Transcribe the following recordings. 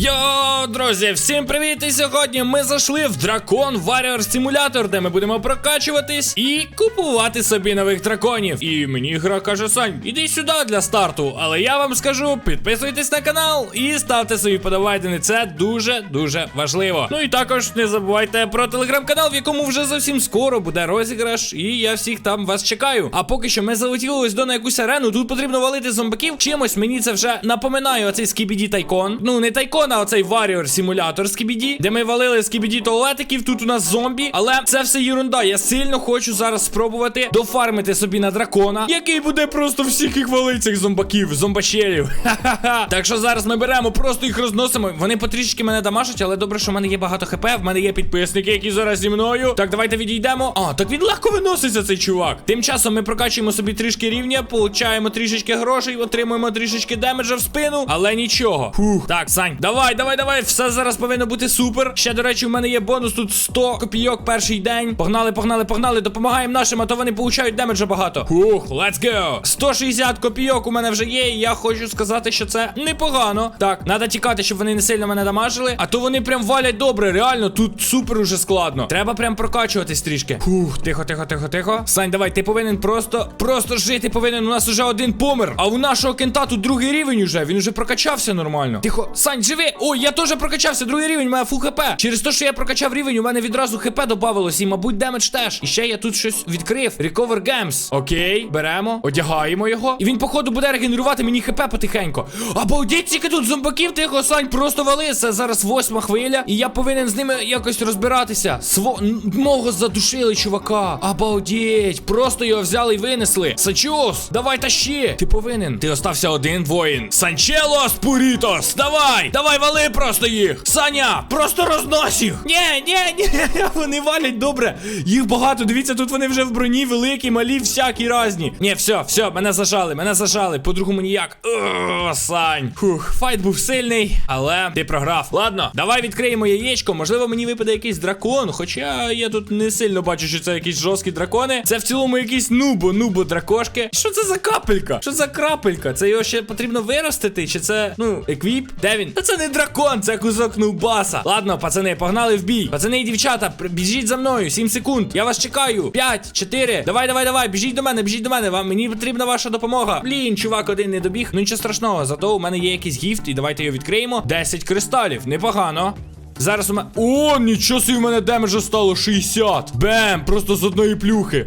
Йо, друзі, всім привіт! І сьогодні ми зайшли в Дракон Warrior Simulator, де ми будемо прокачуватись і купувати собі нових драконів. І мені гра каже Сань, іди сюди для старту. Але я вам скажу, підписуйтесь на канал і ставте свої подобайдени. Це дуже дуже важливо. Ну і також не забувайте про телеграм-канал, в якому вже зовсім скоро буде розіграш, і я всіх там вас чекаю. А поки що ми залетіли ось до на якусь арену. Тут потрібно валити зомбаків. Чимось мені це вже напоминає оцей скібіді тайкон. Ну не тайкон, а оцей Warrior симулятор скібіді, де ми валили скібіді туалетиків. Тут у нас зомбі, але це все ерунда. Я сильно хочу зараз спробувати дофармити собі на дракона, який буде просто всіх їх валить цих зомбаків, зомбачелів. Ха-ха-ха. Так що зараз ми беремо, просто їх розносимо. Вони потрішки мене дамажать, але добре, що в мене є багато хп. В мене є підписники, які зараз зі мною. Так, давайте відійдемо. А, так він легко виноситься, цей чувак. Тим часом ми прокачуємо собі трішки рівня, получаємо трішечки грошей, отримуємо трішечки демеджа в спину, але нічого. Фух. Так, Сань, давай, давай, давай. давай. Все зараз повинно бути супер. Ще, до речі, в мене є бонус тут 100 копійок перший день. Погнали, погнали, погнали. Допомагаємо нашим, а то вони получають демеджа багато. Фух, let's go. 160 копійок у мене вже є, і я хочу сказати, що це непогано. Так, треба тікати, щоб вони не сильно мене дамажили. А то вони прям валять добре. Реально, тут супер уже складно. Треба прям прокачуватись трішки. Фух, тихо, тихо, тихо, тихо. Сань, давай, ти повинен просто, просто жити повинен. У нас уже один помер. А у нашого кента тут другий рівень уже. Він уже прокачався нормально. Тихо, Сань, живи. Ой, я теж прокачався. Другий рівень, у мене фул хп. Через те, що я прокачав рівень, у мене відразу хп добавилось. І, мабуть, демедж теж. І ще я тут щось відкрив. Recover Games. Окей, беремо, одягаємо його. І він, походу, буде регенерувати мені хп потихеньку. Обалдіть, тільки тут зомбаків, тихо, Сань, просто вали. Зараз восьма хвиля. І я повинен з ними якось розбиратися. Сво... Мого задушили, чувака. Обалдіть. Просто його взяли і винесли. Сачус, давай тащи. Ти повинен. Ти остався один воїн. Санчелос Пурітос, давай! Давай вали просто їх! Саня, просто рознось їх! Ні, ні, ні, вони валять добре. Їх багато. Дивіться, тут вони вже в броні, великі, малі, всякі разні. Ні, все, все, мене зажали, мене зажали. По-другому ніяк. О, Сань. Фух, файт був сильний, але ти програв. Ладно, давай відкриємо яєчко. Можливо, мені випаде якийсь дракон. Хоча я тут не сильно бачу, що це якісь жорсткі дракони. Це в цілому якісь нубо, нубо дракошки. Що це за капелька? Що за крапелька? Це його ще потрібно виростити? Чи це, ну, еквіп? Де він? Та це не дракон, це кусок нубаса. Ладно, пацани, погнали в бій. Пацани і дівчата, біжіть за мною. 7 секунд. Я вас чекаю. 5, 4. Давай, давай, давай. Біжіть до мене, біжіть до мене. Вам мені потрібна ваша допомога. Блін, чувак один не добіг. Ну нічого страшного. Зато у мене є якийсь гіфт, і давайте його відкриємо. 10 кристалів. Непогано. Зараз у мене. О, нічого собі в мене демеджа стало 60. Бем! Просто з одної плюхи.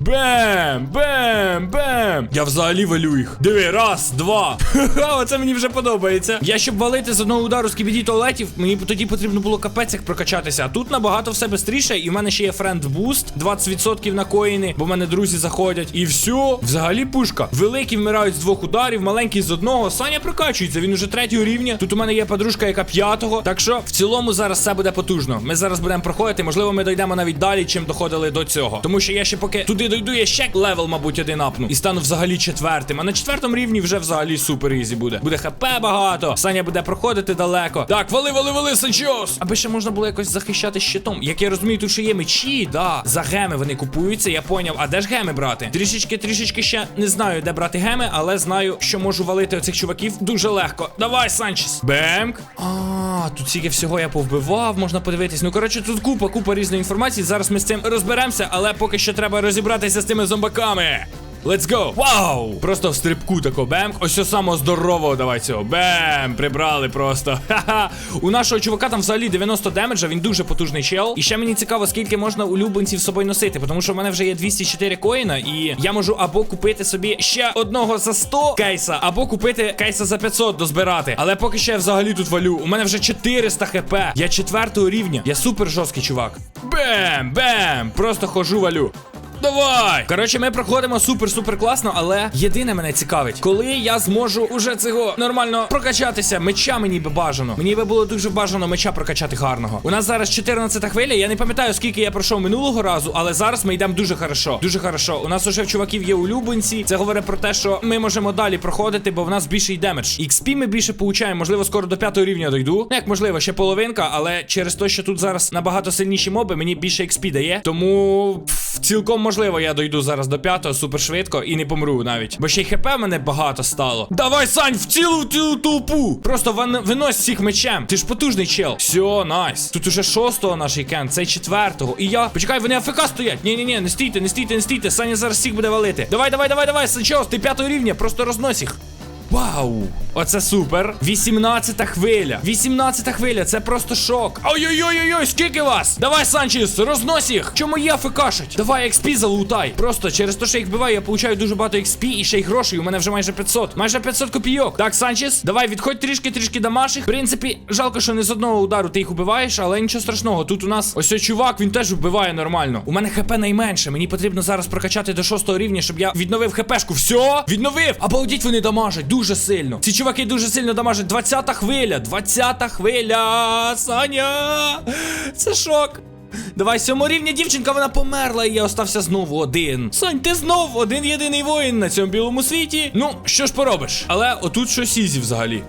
Бем! Бем! Бем! Я взагалі валю їх. Диви, раз, два. Ха-ха, оце мені вже подобається. Я щоб валити з одного удару з кібіді туалетів, мені тоді потрібно було капець як прокачатися. А тут набагато все швидше, і в мене ще є френд буст, 20% на коїни, бо в мене друзі заходять. І все, взагалі пушка. Великі вмирають з двох ударів, маленькі з одного. Саня прокачується, він уже третього рівня. Тут у мене є подружка, яка п'ятого. Так що в цілому зараз все буде потужно. Ми зараз будемо проходити. Можливо, ми дійдемо навіть далі, чим доходили до цього. Тому що я ще поки туди дойду, я ще левел, мабуть, один апну. І стану взагалі четвертим. А на четвертому рівні вже взагалі супер ізі буде. Буде хп багато. Саня буде проходити далеко. Так, вали, вали, вали, Санчос! Аби ще можна було якось захищати щитом. Як я розумію, тут ще є мечі, да. За геми вони купуються, я поняв. А де ж геми брати? Трішечки, трішечки ще не знаю, де брати геми, але знаю, що можу валити оцих чуваків дуже легко. Давай, Санчес. Бемк. А, тут стільки всього я повбивав, можна подивитись. Ну, коротше, тут купа, купа різної інформації. Зараз ми з цим розберемося, але поки що треба розібратися з тими зомбаками. Let's go! Вау! Просто в стрибку тако бем. Ось цього самого здорового давай цього. Бем! Прибрали просто. Ха-ха. У нашого чувака там взагалі 90 демеджа, він дуже потужний чел. І ще мені цікаво, скільки можна улюбленців з собою носити, тому що в мене вже є 204 коїна, і я можу або купити собі ще одного за 100 кейса, або купити кейса за 500 дозбирати. Але поки що я взагалі тут валю. У мене вже 400 хп. Я четвертого рівня. Я супер жорсткий чувак. Бем! Бем! Просто хожу валю. Давай! Коротше, ми проходимо супер-супер класно, але єдине мене цікавить, коли я зможу уже цього нормально прокачатися. Меча мені би бажано. Мені би було дуже бажано меча прокачати гарного. У нас зараз 14 хвиля. Я не пам'ятаю, скільки я пройшов минулого разу, але зараз ми йдемо дуже хорошо. Дуже хорошо. У нас уже в чуваків є улюбленці. Це говорить про те, що ми можемо далі проходити, бо в нас більший демедж. XP ми більше получаємо. Можливо, скоро до п'ятого рівня дойду. Ну, як можливо, ще половинка, але через те, що тут зараз набагато сильніші моби, мені більше XP дає. Тому цілком можливо, я дойду зараз до п'ятого супер швидко і не помру навіть. Бо ще й хп мене багато стало. Давай, Сань, в цілу в цілу толпу. Просто вин- винось всіх мечем. Ти ж потужний чел. Все, найс. Тут уже шостого наш кен, цей четвертого. І я. Почекай, вони АФК стоять. Ні, ні, ні, не стійте, не стійте, не стійте. Саня зараз всіх буде валити. Давай, давай, давай, давай, Санчос, ти п'ятого рівня, просто рознось їх. Вау! Оце супер. 18 хвиля. 18 хвиля, це просто шок. Ой-ой-ой-ой, скільки вас? Давай, Санчес, рознось їх. Чому я фекашить? Давай XP залутай. Просто через те, що їх вбиваю, я получаю дуже багато XP і ще й грошей. У мене вже майже 500. Майже 500 копійок. Так, Санчес, давай відходь трішки, трішки дамаших. В принципі, жалко, що не з одного удару ти їх убиваєш, але нічого страшного. Тут у нас ось цей чувак, він теж вбиває нормально. У мене хп найменше. Мені потрібно зараз прокачати до шостого рівня, щоб я відновив хпшку. Все, відновив. Обалдіть, вони дамажать дуже сильно. Ці чуваки дуже сильно дамажать. 20 хвиля, 20 хвиля. Саня. Це шок. Давай сьому рівня дівчинка, вона померла, і я остався знову один. Сань, ти знов один єдиний воїн на цьому білому світі. Ну, що ж поробиш? Але отут щось ізі взагалі.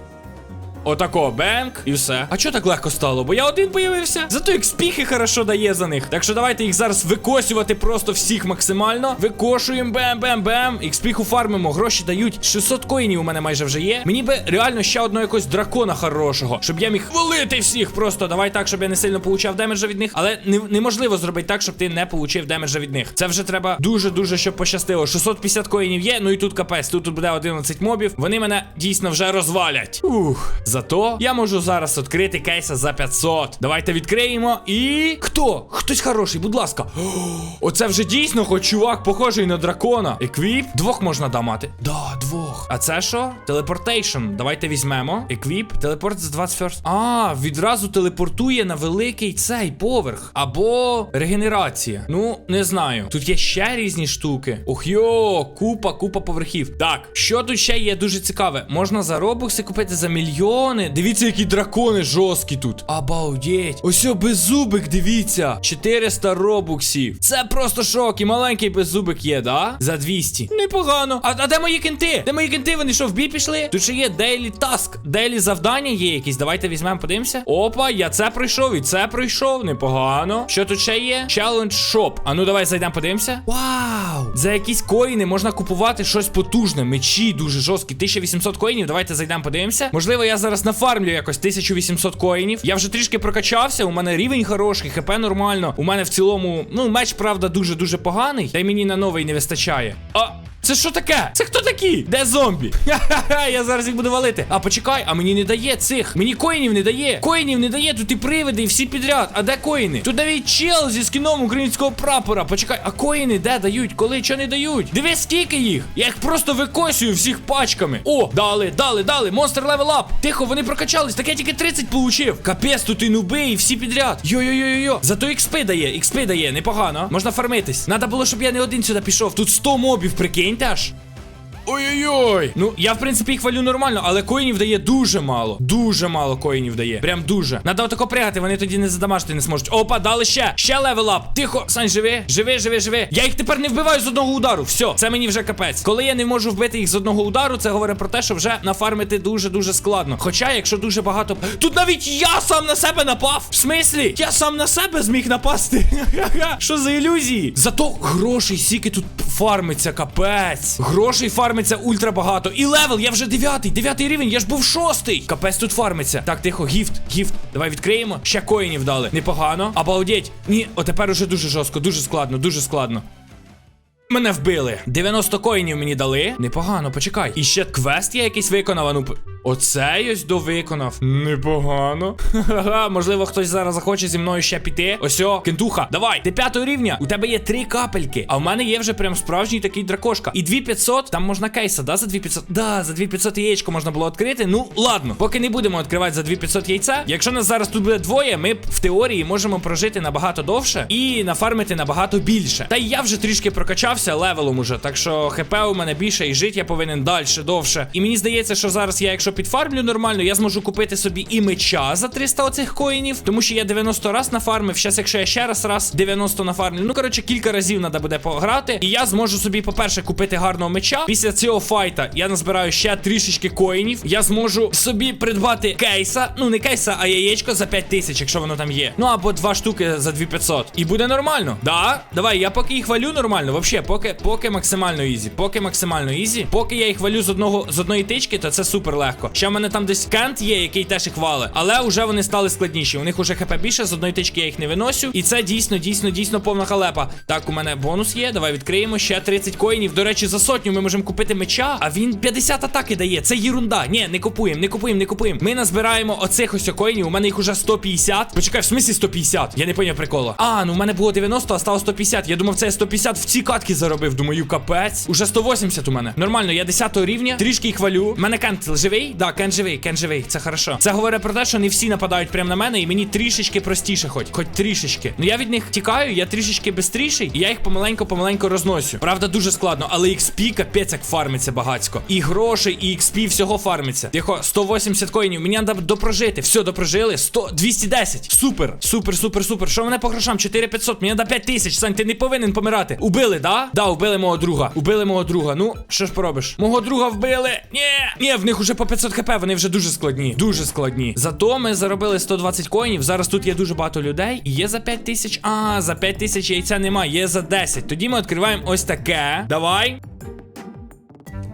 Отако, бенк, і все. А чого так легко стало? Бо я один появився. Зато експіхи хорошо дає за них. Так що давайте їх зараз викосювати просто всіх максимально. Викошуємо бем-бем-бем. Експіху фармимо, гроші дають. 600 коїнів у мене майже вже є. Мені би реально ще одного якогось дракона хорошого, щоб я міг валити всіх. Просто давай так, щоб я не сильно получав демеджа від них. Але не, неможливо зробити так, щоб ти не получив демеджа від них. Це вже треба дуже-дуже щоб пощастило. 650 коїнів є. Ну і тут капець. Тут, тут буде 11 мобів. Вони мене дійсно вже розвалять. Ух. Зато я можу зараз відкрити кейса за 500. Давайте відкриємо. І. Хто? Хтось хороший, будь ласка. Оце вже дійсно, хоч чувак, похожий на дракона. Еквіп. Двох можна дамати. Да, двох. А це що? Телепортейшн. Давайте візьмемо. Еквіп. Телепорт з 21. А, відразу телепортує на великий цей поверх. Або регенерація. Ну, не знаю. Тут є ще різні штуки. Ох йо, купа, купа поверхів. Так, що тут ще є дуже цікаве? Можна за робокси купити за мільйони. Дивіться, які дракони жорсткі тут. Обалдеть. Ось беззубик, дивіться. 400 робоксів. Це просто шок. І маленький беззубик є, да? За 200. Непогано. А, а де мої кенти? Де мої кенти? Вони що, в бій пішли? Тут ще є дейлі таск. Дейлі завдання є якісь. Давайте візьмемо, подивимося. Опа, я це пройшов і це пройшов. Непогано. Що тут ще є? Challenge Shop. А ну давай зайдемо, подивимося. Вау! За якісь коїни можна купувати щось потужне. Мечі дуже жорсткі. 1800 коїнів. Давайте зайдемо, подивимося. Можливо, я зараз нафармлю якось 1800 коїнів. Я вже трішки прокачався. У мене рівень хороший, хп нормально. У мене в цілому, ну, меч, правда, дуже-дуже поганий. Та й мені на новий не вистачає. А. Це що таке? Це хто такі? Де зомбі? Ха-ха-ха, я зараз їх буду валити. А почекай, а мені не дає цих. Мені коїнів не дає. Коїнів не дає, тут і привиди, і всі підряд. А де коїни? Тут навіть чел зі скіном українського прапора. Почекай, а коїни де дають? Коли що не дають? Диви, скільки їх? Я їх просто викосюю всіх пачками. О, дали, дали, дали. Монстр левел ап. Тихо, вони прокачались. Так я тільки 30 получив. Капець, тут і нуби, і всі підряд. Йо-йо-йо-йо. Зато XP дає, XP дає, непогано. Можна фармитись. Надо було, щоб я не один сюди пішов. Тут 100 мобів, прикиньте аж. Ой-ой-ой. Ну, я в принципі їх валю нормально, але коїнів дає дуже мало. Дуже мало коїнів дає. Прям дуже. Надо отако пригати, вони тоді не задамажити не зможуть. Опа, дали ще. Ще левел ап. Тихо, Сань, живи. Живи, живи, живи. Я їх тепер не вбиваю з одного удару. Все, це мені вже капець. Коли я не можу вбити їх з одного удару, це говорить про те, що вже нафармити дуже-дуже складно. Хоча, якщо дуже багато. Тут навіть я сам на себе напав. В смислі? Я сам на себе зміг напасти. Що за ілюзії? Зато грошей сіки тут фармиться, капець. Грошей фармиться ультра багато. І левел, я вже дев'ятий, дев'ятий рівень, я ж був шостий. Капець тут фармиться. Так, тихо, гіфт, гіфт. Давай відкриємо. Ще коїнів дали. Непогано. Обалдеть. Ні, отепер уже дуже жорстко, дуже складно, дуже складно. Мене вбили. 90 коїнів мені дали. Непогано, почекай. І ще квест я якийсь виконав. а Ну, оце ось довиконав. Непогано. Ха-ха, можливо, хтось зараз захоче зі мною ще піти. Ось о, кентуха, давай. Ти п'ятого рівня. У тебе є три капельки. А в мене є вже прям справжній такий дракошка. І 2500, там можна кейса, да, за 2500? Да, за 2500 яєчко можна було відкрити. Ну, ладно, поки не будемо відкривати за 2500 яйця. Якщо нас зараз тут буде двоє, ми в теорії можемо прожити набагато довше і нафармити набагато більше. Та й я вже трішки прокачався. Піднявся левелом уже, так що хп у мене більше і жити я повинен далі, довше. І мені здається, що зараз я, якщо підфармлю нормально, я зможу купити собі і меча за 300 оцих коїнів, тому що я 90 раз нафармив. Щас, якщо я ще раз раз 90 нафармлю, ну коротше, кілька разів треба буде пограти. І я зможу собі, по-перше, купити гарного меча. Після цього файта я назбираю ще трішечки коїнів. Я зможу собі придбати кейса. Ну не кейса, а яєчко за 5 тисяч, якщо воно там є. Ну або два штуки за 2500. І буде нормально. Да, давай, я поки їх валю нормально. Вообще, поки, поки максимально ізі. Поки максимально ізі. Поки я їх валю з одного з одної тички, то це супер легко. Ще в мене там десь кент є, який теж їх вали. Але вже вони стали складніші. У них уже хп більше, з одної тички я їх не виносю. І це дійсно, дійсно, дійсно повна халепа. Так, у мене бонус є. Давай відкриємо ще 30 коїнів. До речі, за сотню ми можемо купити меча, а він 50 атаки дає. Це єрунда. Ні, не купуємо, не купуємо, не купуємо. Ми назбираємо оцих ось коїнів. У мене їх уже 150. Почекай, в смислі 150? Я не поняв прикола. А, ну у мене було 90, а стало 150. Я думав, це 150 в ці катки заробив. Думаю, капець. Уже 180 у мене. Нормально, я 10 рівня, трішки їх валю. У мене кент живий? Да, кент живий, кент живий. Це хорошо. Це говорить про те, що не всі нападають прямо на мене, і мені трішечки простіше, хоч, хоч трішечки. Ну я від них тікаю, я трішечки бистріший, і я їх помаленько-помаленько розносю. Правда, дуже складно, але XP капець як фармиться багацько. І грошей, і XP всього фармиться. Тихо, 180 коїнів. Мені треба допрожити. Все, допрожили. 100, 210. Супер, супер, супер, супер. Що мене по грошам? 4500. Мені треба 5000. Сань, ти не повинен помирати. Убили, да? Да, убили мого друга. Убили мого друга. Ну, що ж поробиш? Мого друга вбили. Ні, ні, в них уже по 500 хп, вони вже дуже складні. Дуже складні. Зато ми заробили 120 коїнів. Зараз тут є дуже багато людей. Є за 5 тисяч. А, за 5 тисяч яйця немає, є за 10. Тоді ми відкриваємо ось таке. Давай.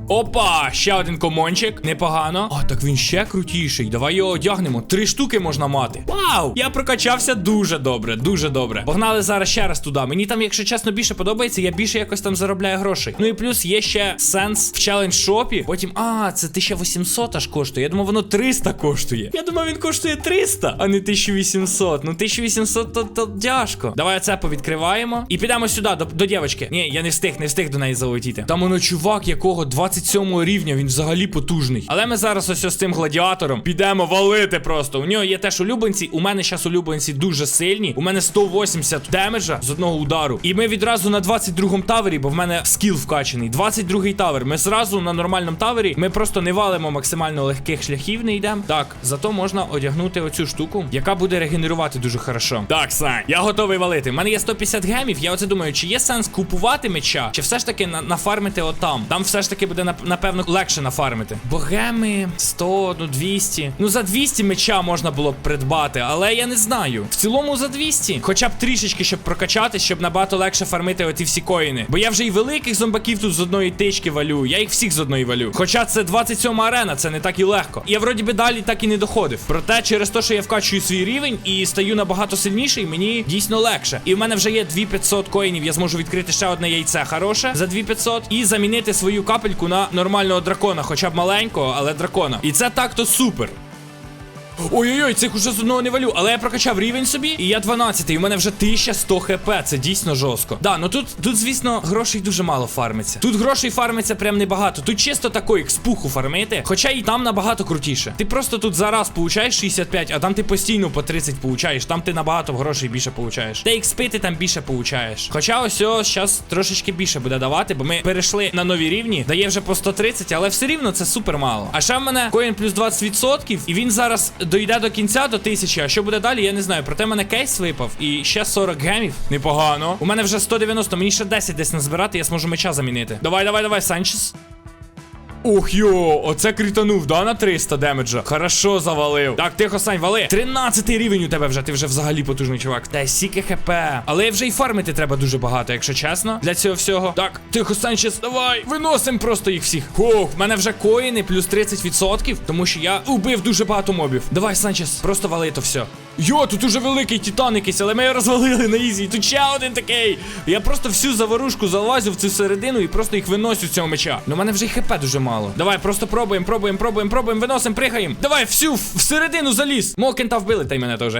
Опа, ще один комончик. Непогано. А, так він ще крутіший. Давай його одягнемо. Три штуки можна мати. Вау! Я прокачався дуже добре, дуже добре. Погнали зараз ще раз туди. Мені там, якщо чесно, більше подобається, я більше якось там заробляю грошей. Ну і плюс є ще сенс в челендж шопі. Потім, а, це 1800 аж коштує. Я думав, воно 300 коштує. Я думав, він коштує 300, а не 1800. Ну 1800 то, то тяжко. Давай це повідкриваємо. І підемо сюди, до, до дівчинки. Ні, я не встиг, не встиг до неї залетіти. Там воно чувак, якого 27 рівня, він взагалі потужний. Але ми зараз ось з цим гладіатором підемо валити просто. У нього є теж улюбленці. У мене зараз улюбленці дуже сильні. У мене 180 демеджа з одного удару. І ми відразу на 22-му тавері, бо в мене скіл вкачаний. 22-й тавер. Ми зразу на нормальному тавері. Ми просто не валимо максимально легких шляхів, не йдемо. Так, зато можна одягнути оцю штуку, яка буде регенерувати дуже хорошо. Так, Сань, я готовий валити. У мене є 150 гемів. Я оце думаю, чи є сенс купувати меча, чи все ж таки на нафармити отам. Там все ж таки буде нап- напевно легше нафармити. Бо геми 100, ну 200. Ну за 200 меча можна було б придбати, але я не знаю. В цілому за 200. Хоча б трішечки, щоб прокачатись, щоб набагато легше фармити оті всі коїни. Бо я вже і великих зомбаків тут з одної тички валю. Я їх всіх з одної валю. Хоча це 27 арена, це не так і легко. Я вроді би далі так і не доходив. Проте через те, що я вкачую свій рівень і стаю набагато сильніший, мені дійсно легше. І в мене вже є 2500 коїнів. Я зможу відкрити ще одне яйце хороше за 2500 і замінити свою капельку на нормального дракона, хоча б маленького, але дракона. І це так-то супер. Ой-ой-ой, цих уже з одного не валю, але я прокачав рівень собі, і я 12, і в мене вже 1100 хп. Це дійсно жорстко. Да, ну тут, тут, звісно, грошей дуже мало фармиться. Тут грошей фармиться прям небагато. Тут чисто такої експуху фармити, хоча і там набагато крутіше. Ти просто тут зараз получаєш 65, а там ти постійно по 30 получаєш. Там ти набагато грошей більше получаєш. Та експи ти там більше получаєш. Хоча ось зараз трошечки більше буде давати, бо ми перейшли на нові рівні, дає вже по 130, але все рівно це супер мало. А ще в мене коін плюс 20%, і він зараз дойде до кінця до тисячі, а що буде далі, я не знаю. Проте мене кейс випав і ще 40 гемів. Непогано. У мене вже 190, мені ще 10 десь назбирати, я зможу меча замінити. Давай, давай, давай, Санчес. Ух йо, оце кританув, да, на 300 демеджа. Хорошо завалив. Так, тихо, Сань, вали. 13 рівень у тебе вже, ти вже взагалі потужний чувак. Та сіки хп. Але вже і фармити треба дуже багато, якщо чесно. Для цього всього. Так, тихо, Санчес, давай. Виносим просто їх всіх. Хух, в мене вже коїни плюс 30%, тому що я убив дуже багато мобів. Давай, Санчес, просто вали то все. Йо, тут уже великий титан якийсь, але ми його розвалили на ізі. Тут ще один такий. Я просто всю заворушку залазю в цю середину і просто їх виносю з цього меча. Ну, в мене вже й хп дуже мало. Мало. Давай, просто пробуємо, пробуємо, пробуємо, пробуємо, виносимо, пригаємо. Давай, всю всередину заліз. Мого кента вбили, та й мене теж.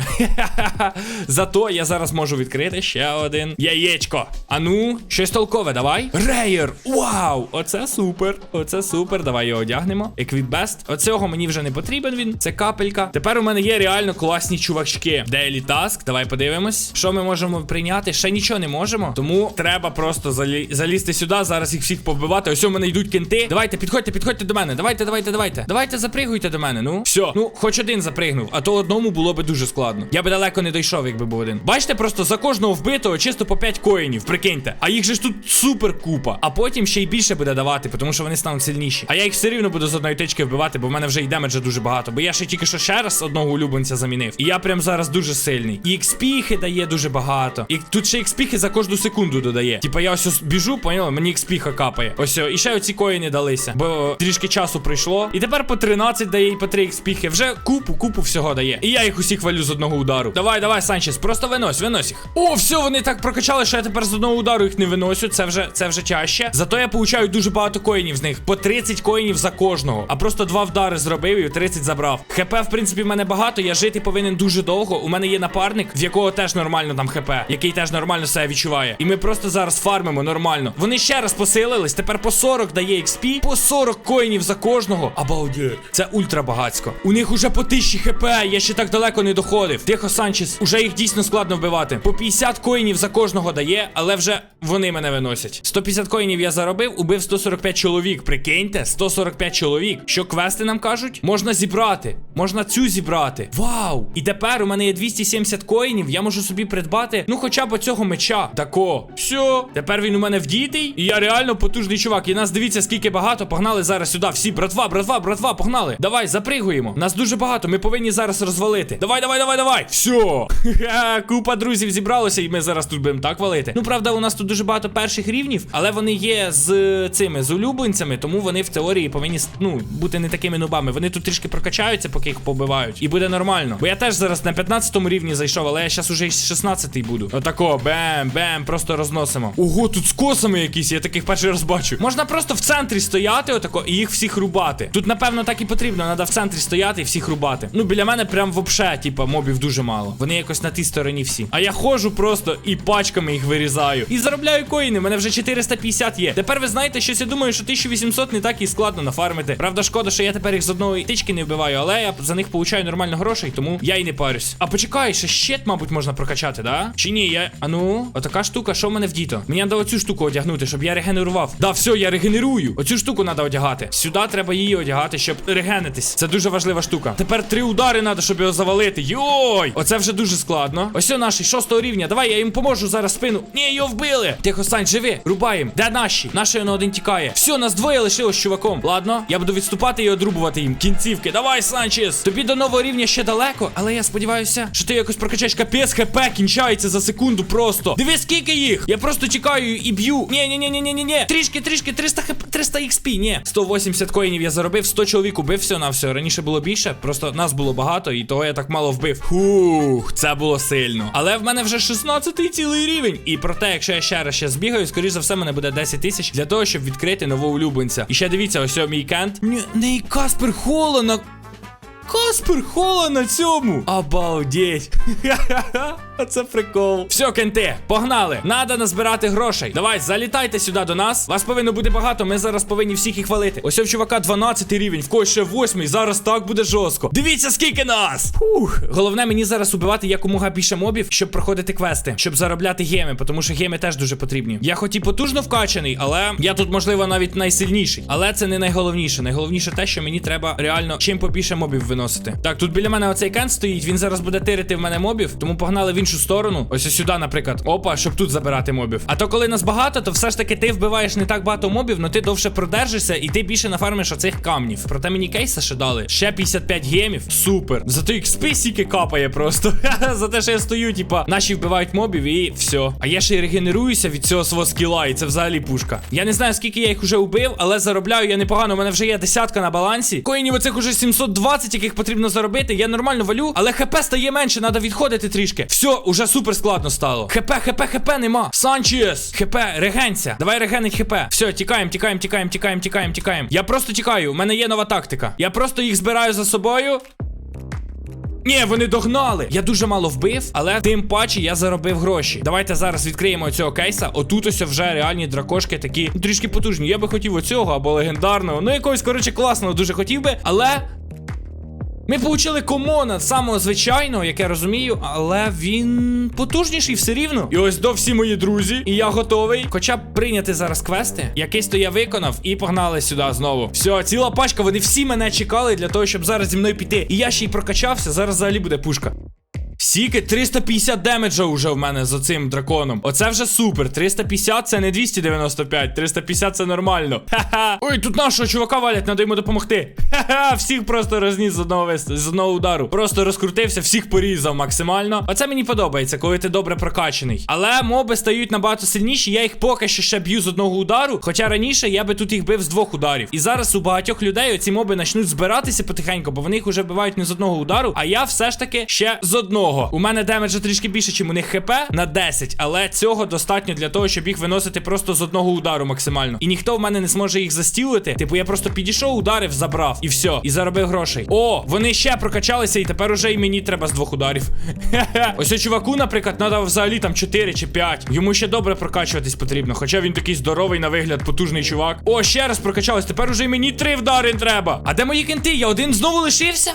Зато я зараз можу відкрити ще один яєчко. А ну, щось толкове, давай. Рейер! Вау! Оце супер. Оце супер. Давай його одягнемо. Еквібест. Оцього мені вже не потрібен він. Це капелька. Тепер у мене є реально класні чувачки. Daily Task. Давай подивимось. Що ми можемо прийняти? Ще нічого не можемо. Тому треба просто залі... залізти сюди. Зараз їх всіх повбивати. Ось у мене йдуть кенти. Давайте, підходьте, підходьте до мене. Давайте, давайте, давайте. Давайте запригуйте до мене. Ну, все. Ну, хоч один запригнув, а то одному було би дуже складно. Я би далеко не дійшов, якби був один. Бачите, просто за кожного вбитого чисто по 5 коїнів. Прикиньте. А їх же ж тут супер купа. А потім ще й більше буде давати, тому що вони стануть сильніші. А я їх все рівно буду з одної тички вбивати, бо в мене вже й демеджа дуже багато. Бо я ще тільки що ще раз одного улюбленця замінив. І я прям зараз дуже сильний. І експіхи дає дуже багато. І тут ще експіхи за кожну секунду додає. Типа я ось ось біжу, поняла, мені експіха капає. Ось о, і ще оці коїни далися. Бо трішки часу пройшло. І тепер по 13 дає і по 3 експіхи. Вже купу, купу всього дає. І я їх усіх валю з одного удару. Давай, давай, Санчес, просто винось, винось їх. О, все, вони так прокачали, що я тепер з одного удару їх не виносю. Це вже це вже чаще. Зато я получаю дуже багато коїнів з них. По 30 коїнів за кожного. А просто два вдари зробив і 30 забрав. ХП, в принципі, в мене багато. Я жити повинен дуже довго. У мене є напарник, в якого теж нормально там ХП, який теж нормально себе відчуває. І ми просто зараз фармимо нормально. Вони ще раз посилились. Тепер по 40 дає XP, по 40 коїнів за кожного. Обалдеть. Це ультра багацько. У них уже по 1000 хп. Я ще так далеко не доходив. Тихо, Санчес, уже їх дійсно складно вбивати. По 50 коїнів за кожного дає, але вже вони мене виносять. 150 коїнів я заробив, убив 145 чоловік. Прикиньте, 145 чоловік. Що квести нам кажуть? Можна зібрати. Можна цю зібрати. Вау! І тепер у мене є 270 коїнів. Я можу собі придбати, ну хоча б цього меча. Тако. Все. Тепер він у мене вдітий. І я реально потужний чувак. І нас дивіться, скільки багато. Погнали зараз сюди. Всі, братва, братва, братва, погнали. Давай, запригуємо. Нас дуже багато. Ми повинні зараз розвалити. Давай, давай, давай, давай. Все. Купа друзів зібралося, і ми зараз тут будемо так валити. Ну, правда, у нас тут дуже багато перших рівнів, але вони є з цими з улюбленцями, тому вони в теорії повинні ну, бути не такими нубами. Вони тут трішки прокачаються, поки їх побивають. І буде нормально. Бо я теж зараз на 15 рівні зайшов, але я зараз уже 16-й буду. Отако, бем, бем, просто розносимо. Ого, тут з косами якісь, я таких перший раз бачу. Можна просто в центрі стояти, отако, і їх всіх рубати. Тут, напевно, так і потрібно. Треба в центрі стояти і всіх рубати. Ну, біля мене прям вообще, типа, мобів дуже мало. Вони якось на тій стороні всі. А я ходжу просто і пачками їх вирізаю. І заробляю коїни. Мене вже 450 є. Тепер ви знаєте, щось я думаю, що 1800 не так і складно нафармити. Правда, шкода, що я тепер їх з одної тички не вбиваю, але я за них получаю нормально грошей, тому я й не парюсь. А почекай, ще щит, мабуть, можна прокачати, да? Чи ні? Я. А ну, отака штука, що в мене вдіто? Мені треба оцю штуку одягнути, щоб я регенерував. Да, все, я регенерую. Оцю штуку треба одягати. Сюди треба її одягати, щоб регенитись. Це дуже важлива штука. Тепер три удари треба, щоб його завалити. Йой! Оце вже дуже складно. Ось наші шостого рівня. Давай я їм поможу зараз спину. Ні, його вбили. Тихо, Сань, живи, рубаємо. Де наші? Наші на один тікає. Все, нас двоє лишилось чуваком. Ладно, я буду відступати і одрубувати їм. Кінцівки. Давай, Санчес. Тобі до нового рівня ще далеко, але я сподіваюся, що ти якось прокачаєш капець, хп кінчається за секунду просто. Диви, скільки їх. Я просто тікаю і б'ю. Ні, ні, ні, ні, ні, ні. Трішки, трішки, 300 хп, 300 XP. Ні. 180 коїнів я заробив, 100 чоловік убив все на все. Раніше було більше, просто нас було багато, і того я так мало вбив. Фух, це було сильно. Але в мене вже 16 цілий рівень. І проте, якщо я ще раз ще збігаю, скоріш за все, мене буде 10 тисяч для того, щоб відкрити нового улюбленця. І ще дивіться, ось мій кент. Ні, не Каспер Холо. Каспер Холо на цьому. Обалдеть. Оце прикол. Все, кенти, погнали. Надо назбирати грошей. Давай, залітайте сюди до нас. Вас повинно бути багато. Ми зараз повинні всіх їх валити. Ось у чувака 12 рівень, в когось ще 8. Зараз так буде жорстко. Дивіться, скільки нас! Фух. Головне мені зараз убивати якомога більше мобів, щоб проходити квести, щоб заробляти геми, тому що геми теж дуже потрібні. Я хоч і потужно вкачаний, але я тут, можливо, навіть найсильніший. Але це не найголовніше. Найголовніше те, що мені треба реально чим побільше мобів виносити. Так, тут біля мене оцей кент стоїть. Він зараз буде тирити в мене мобів, тому погнали в іншу сторону. Ось сюди, наприклад. Опа, щоб тут забирати мобів. А то, коли нас багато, то все ж таки ти вбиваєш не так багато мобів, але ти довше продержишся і ти більше нафармиш оцих камнів. Проте мені кейса ще дали. Ще 55 гемів. Супер. Зато XP сіки капає просто. За те, що я стою, типа, наші вбивають мобів і все. А я ще й регенеруюся від цього свого скіла, і це взагалі пушка. Я не знаю, скільки я їх уже убив, але заробляю я непогано. У мене вже є десятка на балансі. Коїнів оцих уже 720 яких яких потрібно заробити. Я нормально валю, але хп стає менше, треба відходити трішки. Все, уже супер складно стало. ХП, хп, хп нема. Санчес, хп, регенця. Давай регенить хп. Все, тікаємо, тікаємо, тікаємо, тікаємо, тікаємо, тікаємо. Я просто тікаю. У мене є нова тактика. Я просто їх збираю за собою. Ні, вони догнали. Я дуже мало вбив, але тим паче я заробив гроші. Давайте зараз відкриємо цього кейса. Отут ось вже реальні дракошки такі трішки потужні. Я би хотів оцього або легендарного. Ну, якогось, коротше, класного дуже хотів би, але. Ми получили комона самого звичайного, як я розумію, але він потужніший все рівно. І ось до всі мої друзі, і я готовий. Хоча б прийняти зараз квести. Якийсь то я виконав і погнали сюди знову. Все, ціла пачка, вони всі мене чекали для того, щоб зараз зі мною піти. І я ще й прокачався. Зараз взагалі буде пушка. Сіки 350 демеджа уже в мене за цим драконом. Оце вже супер. 350 це не 295, 350 це нормально. Ха-ха. Ой, тут нашого чувака валять, треба йому допомогти. Ха-ха, всіх просто розніс з одного з одного удару. Просто розкрутився, всіх порізав максимально. Оце мені подобається, коли ти добре прокачаний. Але моби стають набагато сильніші. Я їх поки що ще б'ю з одного удару. Хоча раніше я би тут їх бив з двох ударів. І зараз у багатьох людей оці моби почнуть збиратися потихеньку, бо вони їх уже бивають не з одного удару, а я все ж таки ще з одного. У мене демеджа трішки більше, ніж у них хп на 10, але цього достатньо для того, щоб їх виносити просто з одного удару максимально. І ніхто в мене не зможе їх застілити. Типу, я просто підійшов, ударив, забрав і все, і заробив грошей. О, вони ще прокачалися, і тепер уже і мені треба з двох ударів. Ось чуваку, наприклад, треба взагалі там 4 чи 5. Йому ще добре прокачуватись потрібно. Хоча він такий здоровий на вигляд, потужний чувак. О, ще раз прокачались. Тепер уже й мені три вдари треба. А де мої кенти? Я один знову лишився?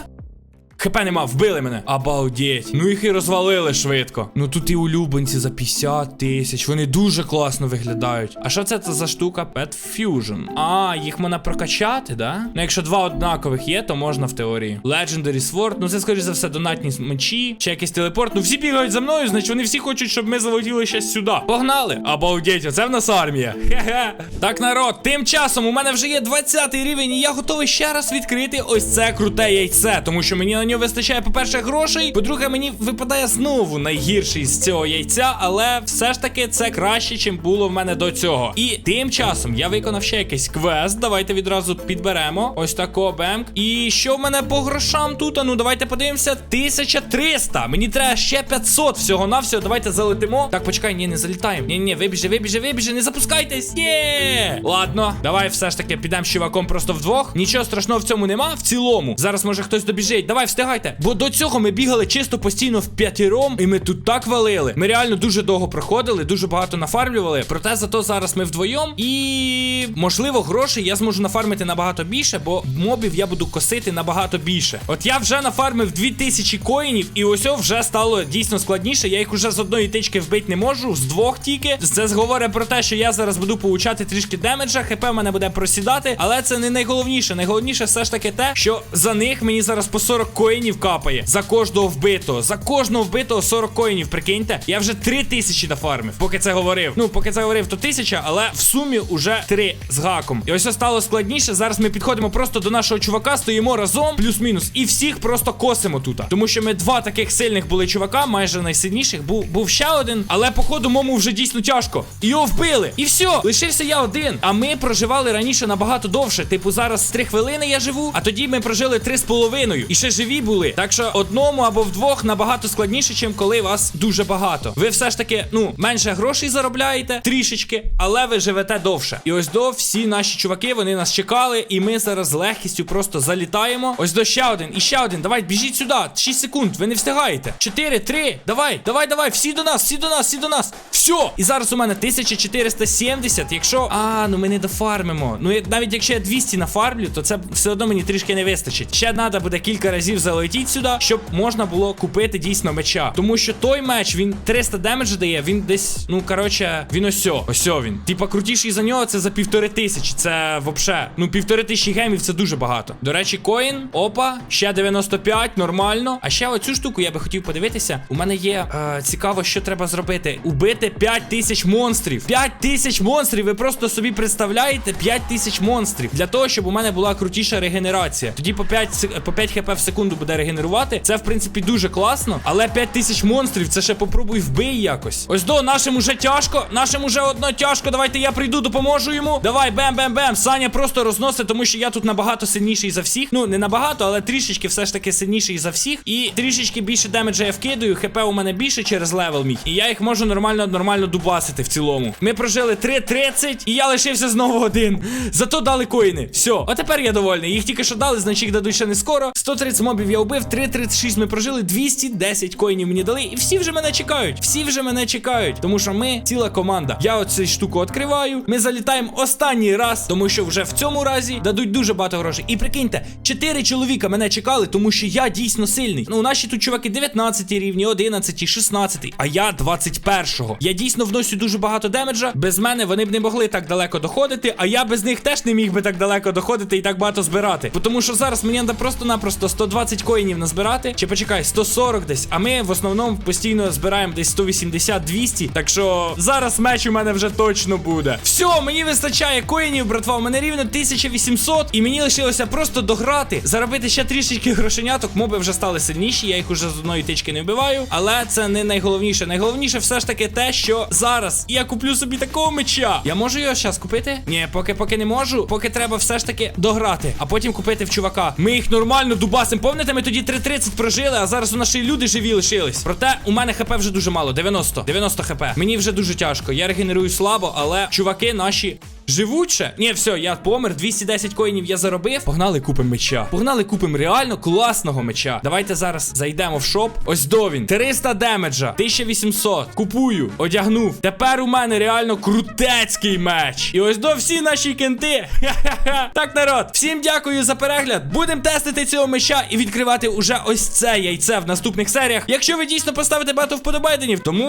ХП нема, вбили мене. Обалдеть. Ну їх і розвалили швидко. Ну тут і улюбленці за 50 тисяч. Вони дуже класно виглядають. А що це це за штука? Pet Fusion. А, їх можна прокачати, да? Ну, якщо два однакових є, то можна в теорії. Legendary Sword, ну це, скоріше за все, донатні мечі, чи якийсь телепорт. Ну всі бігають за мною, значить вони всі хочуть, щоб ми залетіли ще сюди. Погнали! Обалдеть, оце в нас армія. Хе-хе. Так, народ, тим часом у мене вже є 20 рівень, і я готовий ще раз відкрити ось це круте яйце, тому що мені на нього вистачає, по-перше, грошей. По-друге, мені випадає знову найгірший з цього яйця, але все ж таки це краще, чим було в мене до цього. І тим часом я виконав ще якийсь квест. Давайте відразу підберемо. Ось тако бемк. І що в мене по грошам тут? А Ну давайте подивимося. 1300. Мені треба ще 500 всього на всього. Давайте залетимо. Так, почекай, ні, не залітаємо. Ні, ні, вибіжи, вибіжи, вибіжи, не запускайтесь. Є! Ладно, давай все ж таки підемо з чуваком просто вдвох. Нічого страшного в цьому нема. В цілому. Зараз може хтось добіжить. Давай, встигайте. Бо до цього ми бігали чисто постійно в п'ятіром, і ми тут так валили. Ми реально дуже довго проходили, дуже багато нафармлювали. Проте зато зараз ми вдвоєм. І можливо, грошей я зможу нафармити набагато більше, бо мобів я буду косити набагато більше. От я вже нафармив 2000 коїнів, і ось вже стало дійсно складніше. Я їх уже з одної тички вбити не можу, з двох тільки. Це говорить про те, що я зараз буду получати трішки демеджа, хп мене буде просідати, але це не найголовніше. Найголовніше все ж таки те, що за них мені зараз по 40 коїнів капає. За кожного вбитого. За кожного вбитого 40 коїнів, прикиньте. Я вже 3000 нафармив, поки це говорив. Ну, поки це говорив, то 1000, але в сумі уже 3 з гаком. І ось це стало складніше. Зараз ми підходимо просто до нашого чувака, стоїмо разом, плюс-мінус, і всіх просто косимо тут. Тому що ми два таких сильних були чувака, майже найсильніших. Був був ще один, але походу мому вже дійсно тяжко. Його вбили. І все, лишився я один. А ми проживали раніше набагато довше. Типу, зараз 3 хвилини я живу, а тоді ми прожили 3,5. І ще живі були. Так що одному або вдвох набагато складніше, чим коли вас дуже багато. Ви все ж таки, ну, менше грошей заробляєте трішечки, але ви живете довше. І ось до всі наші чуваки, вони нас чекали, і ми зараз з легкістю просто залітаємо. Ось до ще один, і ще один. Давай, біжіть сюди. 6 секунд, ви не встигаєте. 4, 3, давай, давай, давай, всі до нас, всі до нас, всі до нас. Все. І зараз у мене 1470. Якщо. А, ну ми не дофармимо. Ну, навіть якщо я 200 нафармлю, то це все одно мені трішки не вистачить. Ще треба буде кілька разів залетіти сюди, щоб можна було купити дійсно меча. Тому що той меч, він 300 демеджа дає, він десь, ну коротше, він ось сьо, ось сьо він. Типа крутіший за нього це за півтори тисячі. Це вообще, ну півтори тисячі гемів це дуже багато. До речі, коін, опа, ще 95, нормально. А ще оцю штуку я би хотів подивитися. У мене є е, цікаво, що треба зробити. Убити 5 тисяч монстрів. 5 тисяч монстрів. Ви просто собі представляєте 5 тисяч монстрів. Для того, щоб у мене була крутіша регенерація. Тоді по 5, по 5 хп в секунду секунду буде регенерувати. Це, в принципі, дуже класно. Але 5 тисяч монстрів, це ще попробуй вбий якось. Ось до, нашим уже тяжко. Нашим уже одно тяжко. Давайте я прийду, допоможу йому. Давай, бем-бем-бем. Саня просто розносить, тому що я тут набагато сильніший за всіх. Ну, не набагато, але трішечки все ж таки сильніший за всіх. І трішечки більше демеджа я вкидаю. ХП у мене більше через левел мій. І я їх можу нормально, нормально дубасити в цілому. Ми прожили 3.30, і я лишився знову один. Зато дали коїни. Все, а тепер я довольний. Їх тільки що дали, значить їх дадуть ще не скоро. 130 мобів я вбив, 3.36 ми прожили, 210 коїнів мені дали. І всі вже мене чекають. Всі вже мене чекають. Тому що ми ціла команда. Я оцю штуку відкриваю. Ми залітаємо останній раз, тому що вже в цьому разі дадуть дуже багато грошей. І прикиньте, 4 чоловіка мене чекали, тому що я дійсно сильний. Ну, наші тут чуваки 19 рівні, 11, 16, а я 21-го. Я дійсно вносю дуже багато демеджа. Без мене вони б не могли так далеко доходити, а я без них теж не міг би так далеко доходити і так багато збирати. Тому що зараз мені треба просто-напросто 120 коїнів назбирати. Чи почекай, 140 десь. А ми в основному постійно збираємо десь 180-200. Так що зараз меч у мене вже точно буде. Все, мені вистачає коїнів, братва. У мене рівно 1800. І мені лишилося просто дограти, заробити ще трішечки грошеняток. Моби вже стали сильніші. Я їх уже з одної тички не вбиваю. Але це не найголовніше. Найголовніше все ж таки те, що зараз я куплю собі такого меча. Я можу його зараз купити? Ні, поки поки не можу. Поки треба все ж таки дограти, а потім купити в чувака. Ми їх нормально дубасим. Пам'ятаєте, ми тоді 3.30 прожили, а зараз у й люди живі лишились. Проте у мене хп вже дуже мало. 90. 90 хп. Мені вже дуже тяжко. Я регенерую слабо, але чуваки наші. Живуть ще? Ні, все, я помер. 210 коїнів я заробив. Погнали купимо меча. Погнали купимо реально класного меча. Давайте зараз зайдемо в шоп. Ось до він. 300 демеджа. 1800. Купую. Одягнув. Тепер у мене реально крутецький меч. І ось до всі наші кенти. Ха-ха-ха. Так, народ, всім дякую за перегляд. Будемо тестити цього меча і відкривати уже ось це яйце в наступних серіях. Якщо ви дійсно поставите багато вподобайденів, тому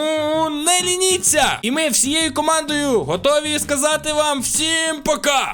не лініться. І ми всією командою готові сказати вам всім пока.